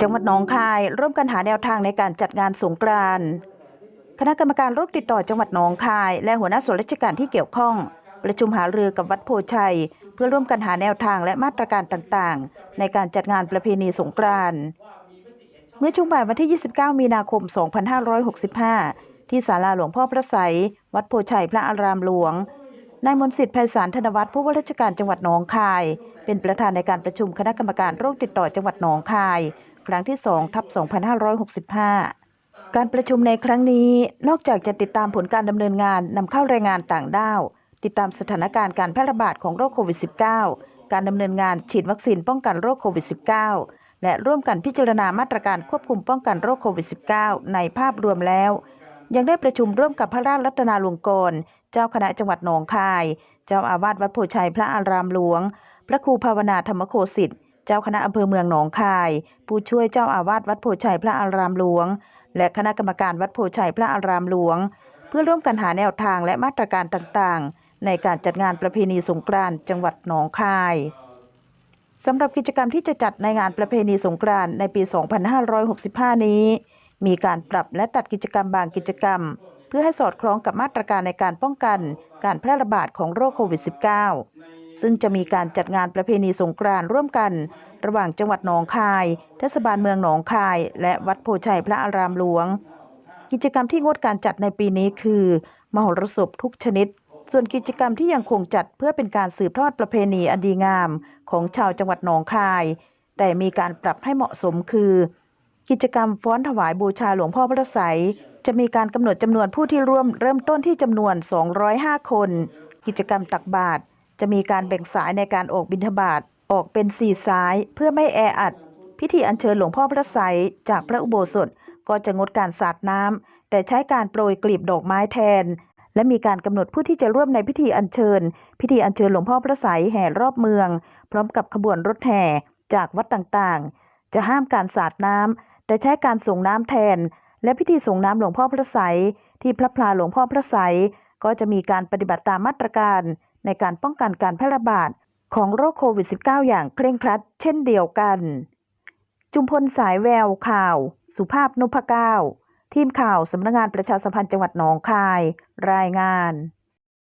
จังหวัดหนองคาย ร่วมกันหาแนวทางในการจัดงานสงกรานต์คณะกรรมการโรคติดต่อจังหวัดหนองคาย และหัวหน้าส่วนราชการที่เกี่ยวข้อง ประชุมหารือกับวัดโพชัย เพื่อร่วมกันหาแนวทางและมาตรการต่างๆ ในการจัดงานประเพณีสงกรานต์เมื่อช่วงบ่ายวันที่ 29 มีนาคม 2565 ที่ศาลาหลวงพ่อพระไสยวัดโพชัยพระอารามหลวง นายมนสิทธิ์ไพศาลธนวัฒน์ผู้ว่าราชการจังหวัดหนองคาย เป็นประธานในการประชุมคณะกรรมการโรคติดต่อจังหวัดหนองคาย ครั้งที่2ทับ2565 การประชุมในครั้งนี้นอกจากจะติดตามผลการดำเนินงานนำเข้ารายงานต่างด้าว ติดตามสถานการณ์การแพร่ระบาดของโรคโควิด -19 การดำเนินงานฉีดวัคซีนป้องกันโรคโควิด -19 และร่วมกันพิจารณามาตรการควบคุมป้องกันโรคโควิด -19 ในภาพรวมแล้ว ยังได้ประชุมร่วมกับพระราชรัตนาลวงกรณ์เจ้าคณะจังหวัดหนองคาย เจ้าอาวาสวัดโพชัยพระอารามหลวง พระครูภาวนาธรรมโคสิทธิ์เจ้าคณะอำเภอเมืองหนองคาย ผู้ช่วยเจ้าอาวาสวัดโพชัยพระอารามหลวง และคณะกรรมการวัดโพชัยพระอารามหลวง เพื่อร่วมกันหาแนวทางและมาตรการต่างๆ ในการจัดงานประเพณีสงกรานต์จังหวัดหนองคายสำหรับกิจกรรมที่จะจัดในงานประเพณีสงกรานต์ในปี 2565 นี้ มีการปรับและตัดกิจกรรมบางกิจกรรม เพื่อให้สอดคล้องกับมาตรการในการป้องกัน การแพร่ระบาดของโรคโควิด -19 ซึ่งจะมีการจัดงานประเพณีสงกรานต์ร่วมกัน ระหว่างจังหวัดหนองคาย เทศบาลเมืองหนองคาย และวัดโพชัยพระอารามหลวง กิจกรรมที่งดการจัดในปีนี้คือ มหรสพทุกชนิดส่วนกิจกรรมที่ยังคงจัดเพื่อเป็นการสืบทอดประเพณีอันดีงาม ของชาวจังหวัดหนองคาย แต่มีการปรับให้เหมาะสมคือ กิจกรรมฟ้อนถวายบูชาหลวงพ่อพระไสยจะมีการกำหนดจำนวนผู้ที่ร่วมเริ่มต้นที่จำนวน 205 คน กิจกรรมตักบาตรจะมีการแบ่งสายในการออกบิณฑบาตออกเป็น4สายเพื่อไม่แออัด พิธีอัญเชิญหลวงพ่อพระไสยจากพระอุโบสถก็จะงดการสาดน้ำแต่ใช้การโปรยกลีบดอกไม้แทน และมีการกำหนดผู้ที่จะร่วมในพิธีอัญเชิญ พิธีอัญเชิญหลวงพ่อพระไสยแห่รอบเมือง พร้อมกับขบวนรถแห่จากวัดต่างๆ จะห้ามการสาดน้ำ แต่ใช้การส่งน้ำแทน และพิธีส่งน้ำหลวงพ่อพระไสยที่พระพลาหลวงพ่อพระไสยก็จะมีการปฏิบัติตามมาตรการในการป้องกันการแพร่ระบาดของโรคโควิด -19 อย่างเคร่งครัด เช่นเดียวกัน จุมพลสายแววข่าว สุภาพนุพเก้าทีมข่าวสำนักงานประชาสัมพันธ์จังหวัดหนองคาย รายงาน